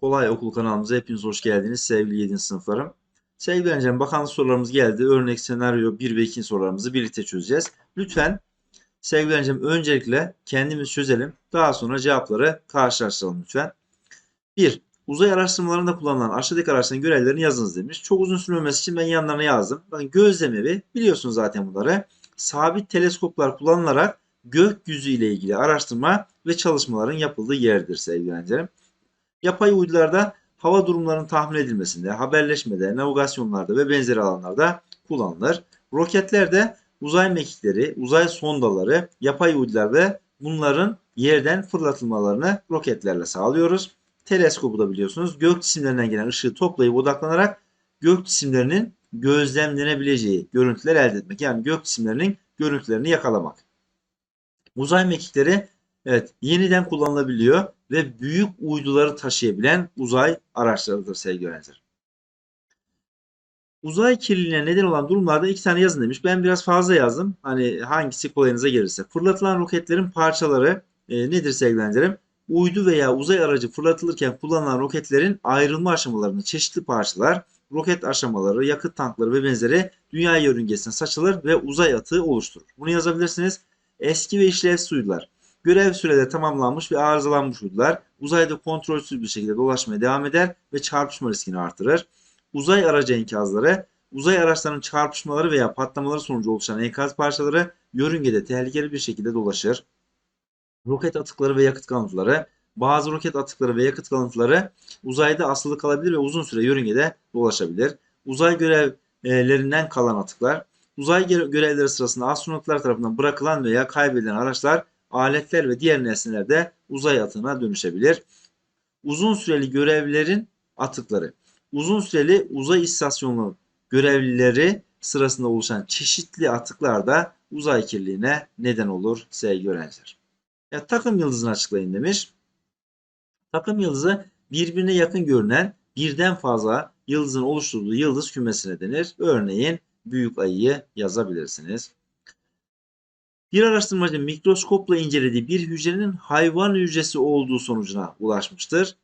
Kolay Okul kanalımıza hepiniz hoş geldiniz sevgili 7. sınıflarım. Sevgili öğrencilerim bakanlık sorularımız geldi. Örnek senaryo 1 ve 2 sorularımızı birlikte çözeceğiz. Lütfen sevgili öğrencim öncelikle kendimiz çözelim. Daha sonra cevapları karşılaştıralım lütfen. 1. Uzay araştırmalarında kullanılan aşağıdaki araçların görevlerini yazınız demiş. Çok uzun sürmemesi için ben yanlarına yazdım. Bakın gözlemevi biliyorsunuz zaten bunları. Sabit teleskoplar kullanılarak gökyüzü ile ilgili araştırma ve çalışmaların yapıldığı yerdir sevgili öğrencilerim. Yapay uydularda hava durumlarının tahmin edilmesinde, haberleşmede, navigasyonlarda ve benzeri alanlarda kullanılır. Roketler de uzay mekikleri, uzay sondaları, yapay uydular ve bunların yerden fırlatılmalarını roketlerle sağlıyoruz. Teleskobu da biliyorsunuz gök cisimlerinden gelen ışığı toplayıp odaklanarak gök cisimlerinin gözlemlenebileceği görüntüler elde etmek. Yani gök cisimlerinin görüntülerini yakalamak. Uzay mekikleri evet yeniden kullanılabiliyor ve büyük uyduları taşıyabilen uzay araçlarıdır sevgili öğrenciler. Uzay kirliliğine neden olan durumlarda iki tane yazın demiş. Ben biraz fazla yazdım. Hani hangisi kolayınıza gelirse. Fırlatılan roketlerin parçaları e, nedir sevgili öğrencilerim? Uydu veya uzay aracı fırlatılırken kullanılan roketlerin ayrılma aşamalarını çeşitli parçalar, roket aşamaları, yakıt tankları ve benzeri dünya yörüngesine saçılır ve uzay atığı oluşturur. Bunu yazabilirsiniz. Eski ve işlevsiz uydular. Görev süreleri tamamlanmış ve arızalanmış uydular uzayda kontrolsüz bir şekilde dolaşmaya devam eder ve çarpışma riskini artırır. Uzay aracı enkazları, uzay araçlarının çarpışmaları veya patlamaları sonucu oluşan enkaz parçaları yörüngede tehlikeli bir şekilde dolaşır. Roket atıkları ve yakıt kalıntıları, bazı roket atıkları ve yakıt kalıntıları uzayda asılı kalabilir ve uzun süre yörüngede dolaşabilir. Uzay görevlerinden kalan atıklar, uzay görevleri sırasında astronotlar tarafından bırakılan veya kaybedilen araçlar aletler ve diğer nesneler de uzay atığına dönüşebilir. Uzun süreli görevlilerin atıkları. Uzun süreli uzay istasyonu görevlileri sırasında oluşan çeşitli atıklar da uzay kirliliğine neden olur sevgili öğrenciler. Ya, takım yıldızını açıklayın demiş. Takım yıldızı birbirine yakın görünen birden fazla yıldızın oluşturduğu yıldız kümesine denir. Örneğin büyük ayıyı yazabilirsiniz. Bir araştırmacı mikroskopla incelediği bir hücrenin hayvan hücresi olduğu sonucuna ulaşmıştır.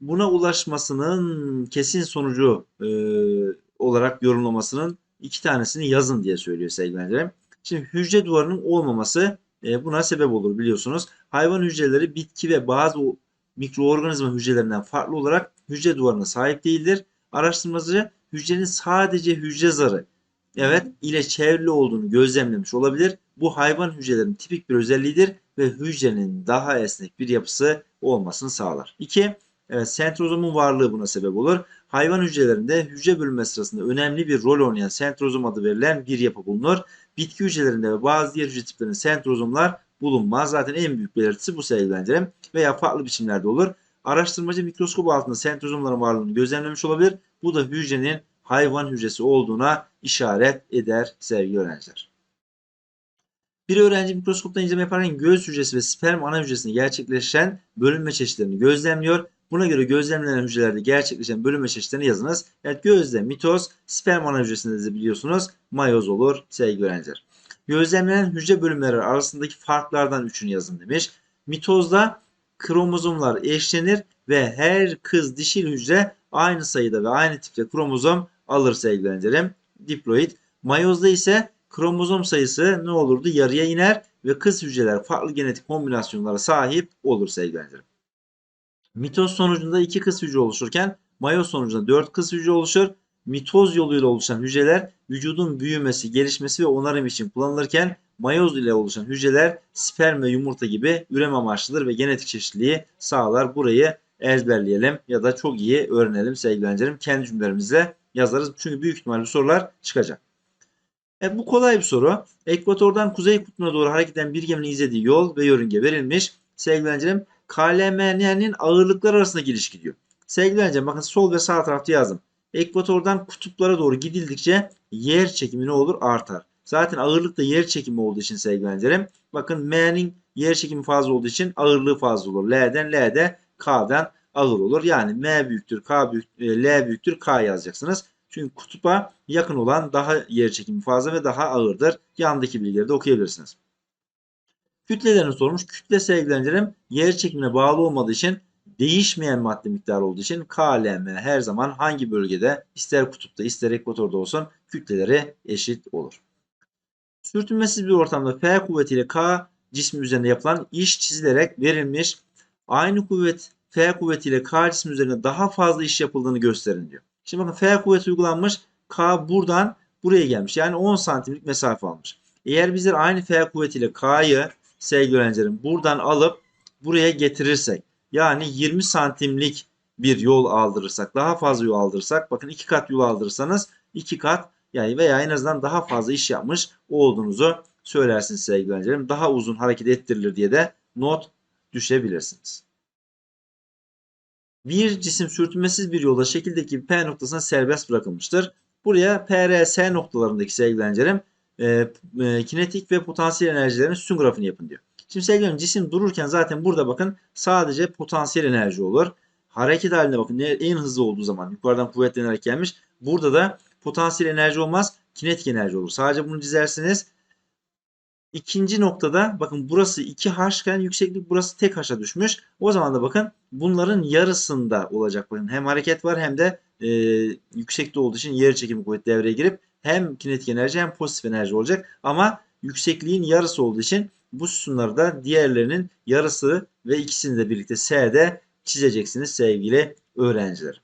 Buna ulaşmasının kesin sonucu e, olarak yorumlamasının iki tanesini yazın diye söylüyor sevgili Şimdi hücre duvarının olmaması e, buna sebep olur biliyorsunuz. Hayvan hücreleri bitki ve bazı mikroorganizma hücrelerinden farklı olarak hücre duvarına sahip değildir. Araştırmacı hücrenin sadece hücre zarı evet ile çevrili olduğunu gözlemlemiş olabilir. Bu hayvan hücrelerinin tipik bir özelliğidir ve hücrenin daha esnek bir yapısı olmasını sağlar. 2. Evet, sentrozomun varlığı buna sebep olur. Hayvan hücrelerinde hücre bölünme sırasında önemli bir rol oynayan sentrozom adı verilen bir yapı bulunur. Bitki hücrelerinde ve bazı diğer hücre tiplerinde sentrozomlar bulunmaz. Zaten en büyük belirtisi bu sevgilendirim veya farklı biçimlerde olur. Araştırmacı mikroskop altında sentrozomların varlığını gözlemlemiş olabilir. Bu da hücrenin hayvan hücresi olduğuna işaret eder sevgili öğrenciler. Bir öğrenci mikroskopta inceleme yaparken göz hücresi ve sperm ana hücresinde gerçekleşen bölünme çeşitlerini gözlemliyor. Buna göre gözlemlenen hücrelerde gerçekleşen bölünme çeşitlerini yazınız. Evet gözde mitoz, sperm ana hücresinde de biliyorsunuz mayoz olur sevgili öğrenciler. Gözlemlenen hücre bölümleri arasındaki farklardan üçünü yazın demiş. Mitozda kromozomlar eşlenir ve her kız dişil hücre aynı sayıda ve aynı tipte kromozom alır sevgili öğrencilerim. Diploid. Mayozda ise kromozom sayısı ne olurdu? Yarıya iner ve kız hücreler farklı genetik kombinasyonlara sahip olur sevgili öğrencilerim. Mitoz sonucunda iki kız hücre oluşurken mayoz sonucunda dört kız hücre oluşur. Mitoz yoluyla oluşan hücreler vücudun büyümesi, gelişmesi ve onarım için kullanılırken mayoz ile oluşan hücreler sperm ve yumurta gibi üreme amaçlıdır ve genetik çeşitliliği sağlar. Burayı ezberleyelim ya da çok iyi öğrenelim sevgili öğrencilerim. Kendi cümlelerimizle yazarız. Çünkü büyük ihtimalle sorular çıkacak. E, bu kolay bir soru. Ekvatordan kuzey kutbuna doğru hareket eden bir geminin izlediği yol ve yörünge verilmiş. Sevgili öğrencilerim KLMN'nin ağırlıklar arasındaki ilişki diyor. Sevgili öğrencilerim bakın sol ve sağ tarafta yazdım. Ekvatordan kutuplara doğru gidildikçe yer çekimi ne olur? Artar. Zaten ağırlık da yer çekimi olduğu için sevgili öğrencilerim. Bakın M'nin yer çekimi fazla olduğu için ağırlığı fazla olur. L'den L'de K'dan ağır olur. Yani M büyüktür, K büyük, e, L büyüktür, K yazacaksınız. Çünkü kutupa yakın olan daha yer çekimi fazla ve daha ağırdır. Yandaki bilgileri de okuyabilirsiniz. Kütlelerini sormuş. Kütle sevgili öğrencilerim yer çekimine bağlı olmadığı için değişmeyen madde miktarı olduğu için KLM her zaman hangi bölgede ister kutupta ister ekvatorda olsun kütleleri eşit olur. Sürtünmesiz bir ortamda F kuvvetiyle K cismi üzerinde yapılan iş çizilerek verilmiş. Aynı kuvvet F kuvvetiyle K cismi üzerinde daha fazla iş yapıldığını gösterin diyor. Şimdi bakın F kuvveti uygulanmış. K buradan buraya gelmiş. Yani 10 santimlik mesafe almış. Eğer bizler aynı F kuvvetiyle K'yı sevgili öğrencilerim buradan alıp buraya getirirsek yani 20 santimlik bir yol aldırırsak daha fazla yol aldırırsak bakın iki kat yol aldırırsanız iki kat yani veya en azından daha fazla iş yapmış olduğunuzu söylersiniz sevgili öğrencilerim. Daha uzun hareket ettirilir diye de not düşebilirsiniz. Bir cisim sürtünmesiz bir yolda şekildeki P noktasına serbest bırakılmıştır. Buraya PRS noktalarındaki sevgili e, e, kinetik ve potansiyel enerjilerin sütun grafiğini yapın diyor. Şimdi sevgili cisim dururken zaten burada bakın sadece potansiyel enerji olur. Hareket halinde bakın en hızlı olduğu zaman yukarıdan kuvvetlenerek gelmiş. Burada da potansiyel enerji olmaz kinetik enerji olur. Sadece bunu çizersiniz. İkinci noktada bakın burası 2H iken yükseklik burası tek H'a düşmüş. O zaman da bakın bunların yarısında olacak. Bakın hem hareket var hem de e, yüksekte olduğu için yer çekimi kuvveti devreye girip hem kinetik enerji hem pozitif enerji olacak. Ama yüksekliğin yarısı olduğu için bu sütunları da diğerlerinin yarısı ve ikisini de birlikte S'de çizeceksiniz sevgili öğrenciler.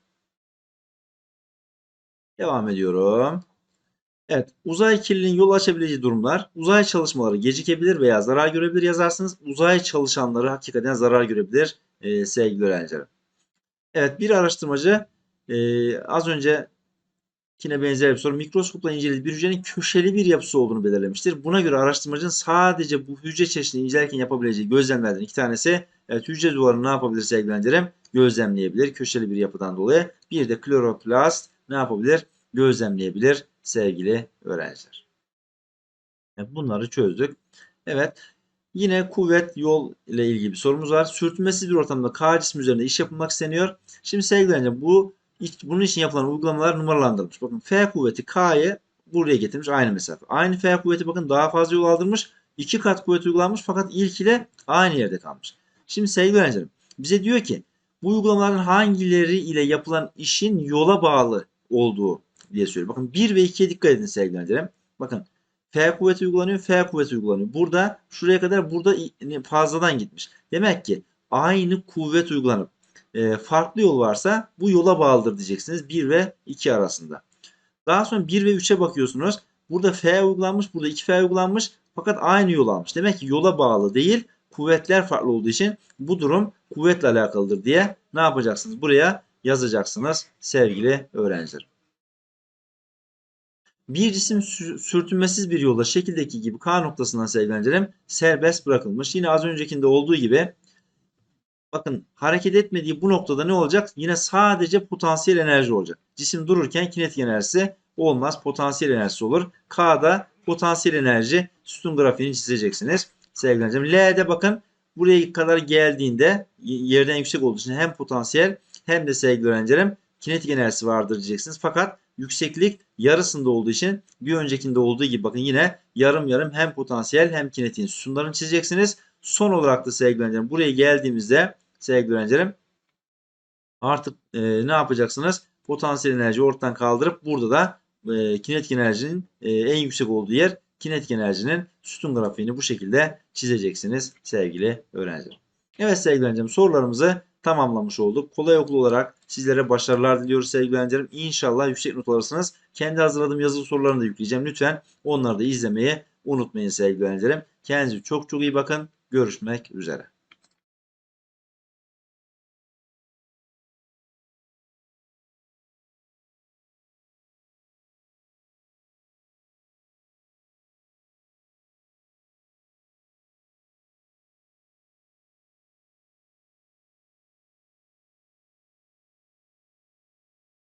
Devam ediyorum. Evet, uzay kirliliğinin yol açabileceği durumlar, uzay çalışmaları gecikebilir veya zarar görebilir yazarsınız. Uzay çalışanları hakikaten zarar görebilir e, sevgili öğrenciler. Evet, bir araştırmacı e, az önce yine benzer bir soru. Mikroskopla incelediği bir hücrenin köşeli bir yapısı olduğunu belirlemiştir. Buna göre araştırmacının sadece bu hücre çeşidini incelerken yapabileceği gözlemlerden iki tanesi evet, hücre duvarını ne yapabilir sevgili öğrencilerim? Gözlemleyebilir köşeli bir yapıdan dolayı. Bir de kloroplast ne yapabilir? Gözlemleyebilir sevgili öğrenciler. Evet, bunları çözdük. Evet. Yine kuvvet yol ile ilgili bir sorumuz var. Sürtünmesiz bir ortamda K cismi üzerinde iş yapılmak isteniyor. Şimdi sevgili öğrenciler bu bunun için yapılan uygulamalar numaralandırılmış. Bakın F kuvveti K'yı buraya getirmiş aynı mesafe. Aynı F kuvveti bakın daha fazla yol aldırmış. İki kat kuvvet uygulanmış fakat ilk ile aynı yerde kalmış. Şimdi sevgili öğrencilerim bize diyor ki bu uygulamaların hangileri ile yapılan işin yola bağlı olduğu diye söylüyor. Bakın 1 ve 2'ye dikkat edin sevgili öğrencilerim. Bakın F kuvveti uygulanıyor, F kuvveti uygulanıyor. Burada şuraya kadar burada fazladan gitmiş. Demek ki aynı kuvvet uygulanıp e, farklı yol varsa bu yola bağlıdır diyeceksiniz 1 ve 2 arasında. Daha sonra 1 ve 3'e bakıyorsunuz. Burada F uygulanmış, burada 2F uygulanmış fakat aynı yol almış. Demek ki yola bağlı değil, kuvvetler farklı olduğu için bu durum kuvvetle alakalıdır diye ne yapacaksınız? Buraya yazacaksınız sevgili öğrenciler. Bir cisim sürtünmesiz bir yolda şekildeki gibi K noktasından sevgilendirelim serbest bırakılmış. Yine az öncekinde olduğu gibi bakın hareket etmediği bu noktada ne olacak? Yine sadece potansiyel enerji olacak. Cisim dururken kinetik enerjisi olmaz. Potansiyel enerjisi olur. K'da potansiyel enerji sütun grafiğini çizeceksiniz. Sevgilendirelim. L'de bakın buraya kadar geldiğinde yerden yüksek olduğu için hem potansiyel hem de sevgili öğrencilerim kinetik enerjisi vardır diyeceksiniz. Fakat yükseklik yarısında olduğu için bir öncekinde olduğu gibi bakın yine yarım yarım hem potansiyel hem kinetiğin sütunlarını çizeceksiniz. Son olarak da sevgili öğrencilerim buraya geldiğimizde sevgili öğrencilerim artık e, ne yapacaksınız? Potansiyel enerji ortadan kaldırıp burada da e, kinetik enerjinin e, en yüksek olduğu yer kinetik enerjinin sütun grafiğini bu şekilde çizeceksiniz sevgili öğrencilerim. Evet sevgili öğrencilerim sorularımızı tamamlamış olduk. Kolay okul olarak sizlere başarılar diliyoruz sevgili öğrencilerim. İnşallah yüksek not alırsınız. Kendi hazırladığım yazılı sorularını da yükleyeceğim. Lütfen onları da izlemeyi unutmayın sevgili öğrencilerim. Kendinize çok çok iyi bakın. Görüşmek üzere.